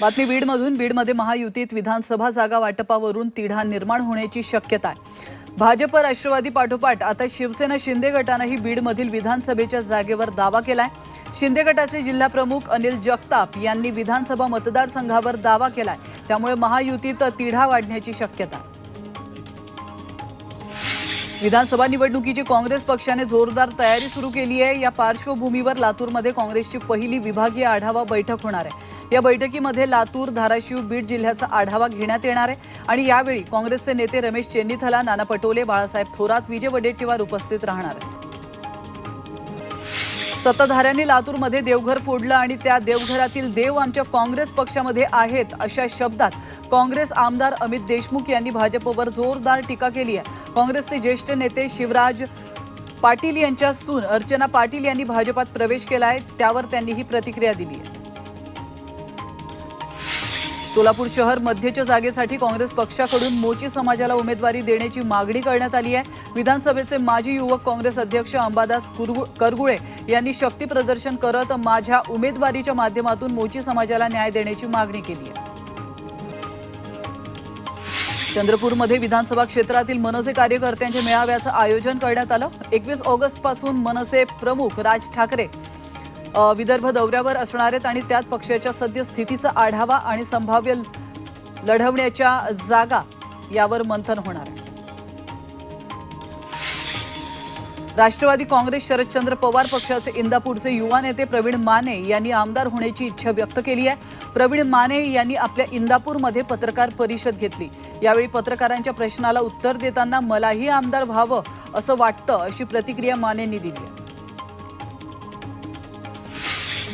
बातमी बीडमधून. बीडमध्ये महायुतीत विधानसभा जागा वाटपावरून तिढा निर्माण होण्याची शक्यता आहे. भाजप राष्ट्रवादी पाठोपाठ आता शिवसेना शिंदे गटानंही बीडमधील विधानसभेच्या जागेवर दावा केलाय. शिंदे गटाचे जिल्हाप्रमुख अनिल जगताप यांनी विधानसभा मतदारसंघावर दावा केलाय. त्यामुळे महायुतीत तिढा वाढण्याची शक्यता आहे. विधानसभा निवडणुकीची काँग्रेस पक्षाने जोरदार तयारी सुरू केली आहे. या पार्श्वभूमीवर लातूरमध्ये काँग्रेसची पहिली विभागीय आढावा बैठक होणार आहे. या बैठकीमध्ये लातूर धाराशिव बीड जिल्ह्याचा आढावा घेण्यात येणार आहे आणि यावेळी काँग्रेसचे नेते रमेश चेन्नीथला नाना पटोले बाळासाहेब थोरात विजय वडेट्टीवार उपस्थित राहणार आहेत. सत्ताधाऱ्यांनी लातूरमध्ये देवघर फोडलं आणि त्या देवघरातील देव आमच्या काँग्रेस पक्षामध्ये आहेत अशा शब्दात काँग्रेस आमदार अमित देशमुख यांनी भाजपवर जोरदार टीका केली आहे. काँग्रेसचे ज्येष्ठ नेते शिवराज पाटील यांच्या सून अर्चना पाटील यांनी भाजपात प्रवेश केला आहे त्यावर त्यांनी ही प्रतिक्रिया दिली आहे. सोलापूर शहर मध्यच्या जागेसाठी काँग्रेस पक्षाकडून मोची समाजाला उमेदवारी देण्याची मागणी करण्यात आली आहे. विधानसभेचे माजी युवक काँग्रेस अध्यक्ष अंबादास करगुळे यांनी शक्ती प्रदर्शन करत माझ्या उमेदवारीच्या माध्यमातून मोची समाजाला न्याय देण्याची मागणी केली आहे. चंद्रपूरमध्ये विधानसभा क्षेत्रातील मनसे कार्यकर्त्यांच्या मेळाव्याचं आयोजन करण्यात आलं. एकवीस ऑगस्टपासून मनसे प्रमुख राज ठाकरे विदर्भ दौऱ्यावर असणार आहेत आणि त्यात पक्षाच्या सद्यस्थितीचा आढावा आणि संभाव्य लढवण्याच्या जागा यावर मंथन होणार आहे. राष्ट्रवादी काँग्रेस शरदचंद्र पवार पक्षाचे इंदापूरचे युवा नेते प्रवीण माने यांनी आमदार होण्याची इच्छा व्यक्त केली आहे. प्रवीण माने यांनी आपल्या इंदापूरमध्ये पत्रकार परिषद घेतली. यावेळी पत्रकारांच्या प्रश्नाला उत्तर देताना मलाही आमदार व्हावं असं वाटतं अशी प्रतिक्रिया मानेंनी दिली आहे.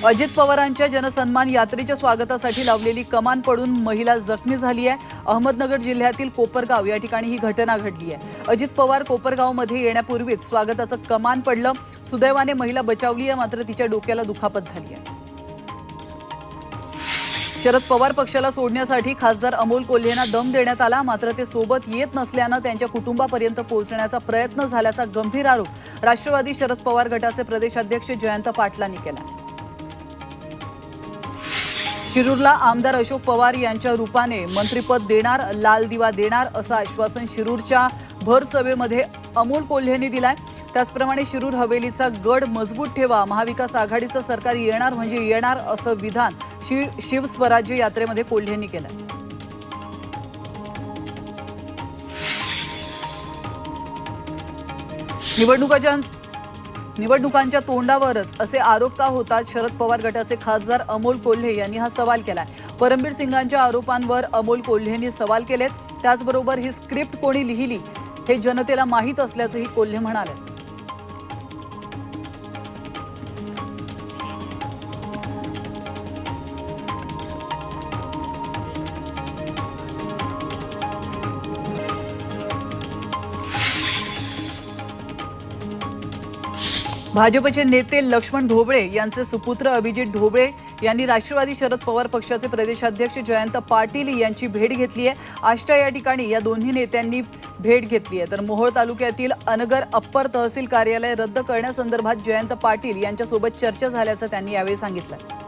अजित पवारांच्या जनसन्मान यात्रेच्या स्वागतासाठी लावलेली कमान पडून महिला जखमी झाली आहे. अहमदनगर जिल्ह्यातील कोपरगाव या ठिकाणी ही घटना घडली आहे. अजित पवार कोपरगावमध्ये येण्यापूर्वीच स्वागताचं कमान पडलं. सुदैवाने महिला बचावली आहे मात्र तिच्या डोक्याला दुखापत झाली आहे. शरद पवार पक्षाला सोडण्यासाठी खासदार अमोल कोल्हेंना दम देण्यात आला मात्र ते सोबत येत नसल्यानं त्यांच्या कुटुंबापर्यंत पोहोचण्याचा प्रयत्न झाल्याचा गंभीर आरोप राष्ट्रवादी शरद पवार गटाचे प्रदेशाध्यक्ष जयंत पाटलांनी केला. शिरूरला आमदार अशोक पवार यांच्या रूपाने मंत्रिपद देणार लाल दिवा देणार असं आश्वासन शिरूरच्या भर सभेमध्ये अमोल कोल्हेंनी दिलाय. त्याचप्रमाणे शिरूर हवेलीचा गड मजबूत ठेवा महाविकास आघाडीचं सरकार येणार म्हणजे येणार असं विधान शि शिवस्वराज्य यात्रेमध्ये कोल्हेंनी केलंय. निवडणुकाच्या निवडणुकांच्या तोंडावरच असे आरोप का होतात? शरद पवार गटाचे खासदार अमोल कोल्हे यांनी हा सवाल केलाय. परमबीर सिंगांच्या आरोपांवर अमोल कोल्हेंनी सवाल केलेत. त्याचबरोबर ही स्क्रिप्ट कोणी लिहिली हे जनतेला माहीत असल्याचंही कोल्हे म्हणाले. भाजपचे नेते लक्ष्मण ढोबळे यांचे सुपुत्र अभिजित ढोबळे यांनी राष्ट्रवादी शरद पवार पक्षाचे प्रदेशाध्यक्ष जयंत पाटील यांची भेट घेतली आहे. आष्टा या ठिकाणी या दोन्ही नेत्यांनी भेट घेतली आहे. तर मोहोळ तालुक्यातील अनगर अप्पर तहसील कार्यालय रद्द करण्यासंदर्भात जयंत पाटील यांच्यासोबत चर्चा झाल्याचं त्यांनी यावेळी सांगितलं.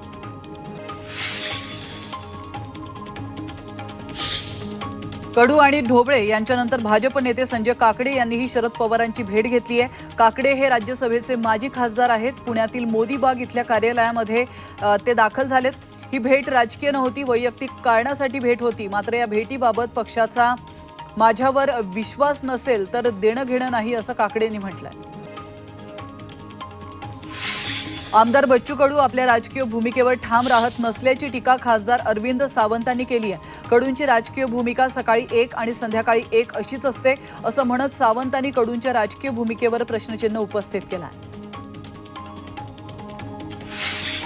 कडू आणि ढोबळे यांच्यानंतर भाजप नेते संजय काकडे यांनीही शरद पवारांची भेट घेतली आहे. काकडे हे राज्यसभेचे माजी खासदार आहेत. पुण्यातील मोदीबाग इथल्या कार्यालयामध्ये ते दाखल झालेत. ही भेट राजकीय नव्हती वैयक्तिक कारणासाठी भेट होती. मात्र या भेटीबाबत पक्षाचा माझ्यावर विश्वास नसेल तर देणं घेणं नाही असं काकडेंनी म्हटलं आहे आमदार बच्चू कडू आपल्या राजकीय भूमिकेवर ठाम राहत नसल्याची टीका खासदार अरविंद सावंतांनी केली आहे. कडूंची राजकीय भूमिका सकाळी एक आणि संध्याकाळी एक अशीच असते असं म्हणत सावंतांनी कडूंच्या राजकीय भूमिकेवर प्रश्नचिन्ह उपस्थित केला आहे.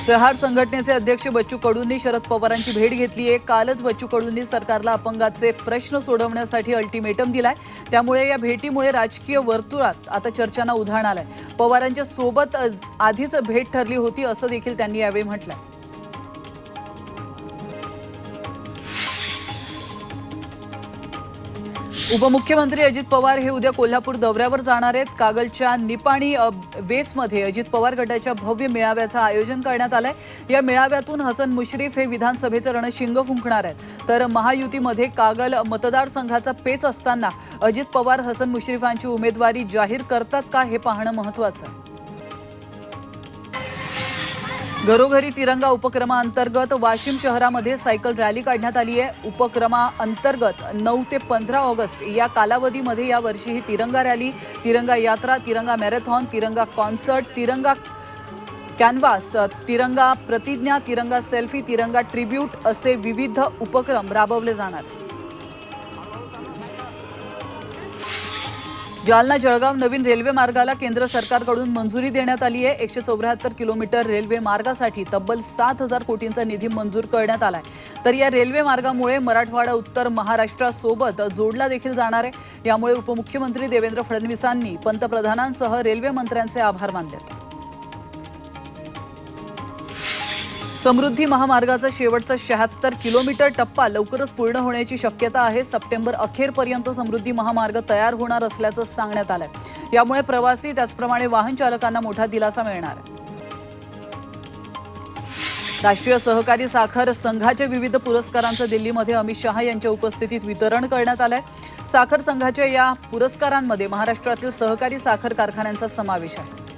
प्रहार संघटनेचे अध्यक्ष बच्चू कडूंनी शरद पवारांची भेट घेतली आहे. कालच बच्चू कडूंनी सरकारला अपंगाचे प्रश्न सोडवण्यासाठी अल्टिमेटम दिलाय. त्यामुळे या भेटीमुळे राजकीय वर्तुळात आता चर्चांना उधाण आलंय. पवारांच्या सोबत आधीच भेट ठरली होती असं देखील त्यांनी यावेळी म्हटलंय. उपमुख्यमंत्री अजित पवार हे उद्या कोल्हापूर दौऱ्यावर जाणार आहेत. कागलच्या निपाणी वेसमध्ये अजित पवार गटाच्या भव्य मेळाव्याचं आयोजन करण्यात आलंय. या मेळाव्यातून हसन मुश्रीफ हे विधानसभेचं रणशिंग फुंकणार आहेत. तर महायुतीमध्ये कागल मतदारसंघाचा पेच असताना अजित पवार हसन मुश्रीफांची उमेदवारी जाहीर करतात का हे पाहणं महत्वाचं आहे. घरोघरी तिरंगा उपक्रमाअंतर्गत वाशिम शहरामध्ये सायकल रॅली काढण्यात आली आहे. उपक्रमाअंतर्गत नऊ ते पंधरा ऑगस्ट या कालावधीमध्ये यावर्षी ही तिरंगा रॅली तिरंगा यात्रा तिरंगा मॅरेथॉन तिरंगा कॉन्सर्ट तिरंगा कॅनव्हास तिरंगा प्रतिज्ञा तिरंगा सेल्फी तिरंगा ट्रिब्यूट असे विविध उपक्रम राबवले जाणार. जालना जळगाव नवीन रेल्वे मार्गाला केंद्र सरकारकडून मंजुरी देण्यात आली आहे. एकशे चौऱ्याहत्तर किलोमीटर रेल्वे मार्गासाठी तब्बल सात हजार कोटींचा निधी मंजूर करण्यात आलाय. तर या रेल्वे मार्गामुळे मराठवाडा उत्तर महाराष्ट्रासोबत जोडला देखील जाणार आहे. यामुळे उपमुख्यमंत्री देवेंद्र फडणवीसांनी पंतप्रधानांसह रेल्वे मंत्र्यांचे आभार मानले समृद्धी महामार्गाचा शेवटचा शहात्तर किलोमीटर टप्पा लवकरच पूर्ण होण्याची शक्यता आहे. सप्टेंबर अखेरपर्यंत समृद्धी महामार्ग तयार होणार असल्याचं सांगण्यात आलंय. यामुळे प्रवासी त्याचप्रमाणे वाहन चालकांना मोठा दिलासा मिळणार. आहे राष्ट्रीय सहकारी साखर संघाच्या विविध पुरस्कारांचं दिल्लीमध्ये अमित शहा यांच्या उपस्थितीत वितरण करण्यात आलंय. साखर संघाच्या या पुरस्कारांमध्ये महाराष्ट्रातील सहकारी साखर कारखान्यांचा समावेश आहे.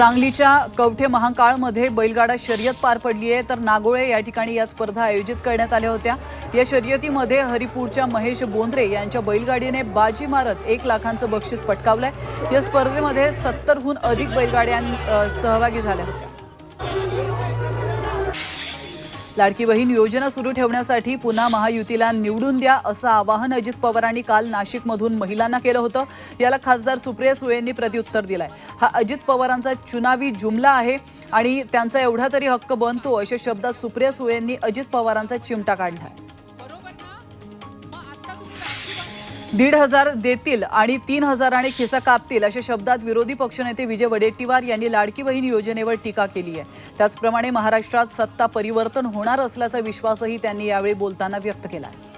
सांगलीच्या कवठे महाकाळमध्ये बैलगाडा शर्यत पार पडली आहे. तर नागोळे या ठिकाणी या स्पर्धा आयोजित करण्यात आल्या होत्या. या शर्यतीमध्ये हरिपूरच्या महेश बोंद्रे यांच्या बैलगाडीने बाजी मारत एक लाखांचं बक्षीस पटकावलंय. या स्पर्धेमध्ये सत्तरहून अधिक बैलगाड्यां सहभागी झाल्या होत्या. लाडकी बहीण योजना सुरू ठेवण्यासाठी पुन्हा महायुतीला निवडून द्या असं आवाहन अजित पवारांनी काल नाशिकमधून महिलांना केलं होतं. याला खासदार सुप्रिया सुळेंनी प्रत्युत्तर दिलंय. हा अजित पवारांचा चुनावी जुमला आहे आणि त्यांचा एवढा तरी हक्क बनतो अशा शब्दात सुप्रिया सुळेंनी अजित पवारांचा चिमटा काढलाय. दीड हजार देतील आणि तीन हजाराने खिसा कापतील अशा शब्दात विरोधी पक्षनेते विजय वडेट्टीवार यांनी लाडकी बहीण योजनेवर टीका केली आहे. त्याचप्रमाणे महाराष्ट्रात सत्ता परिवर्तन होणार असल्याचा विश्वासही त्यांनी यावेळी बोलताना व्यक्त केला आहे.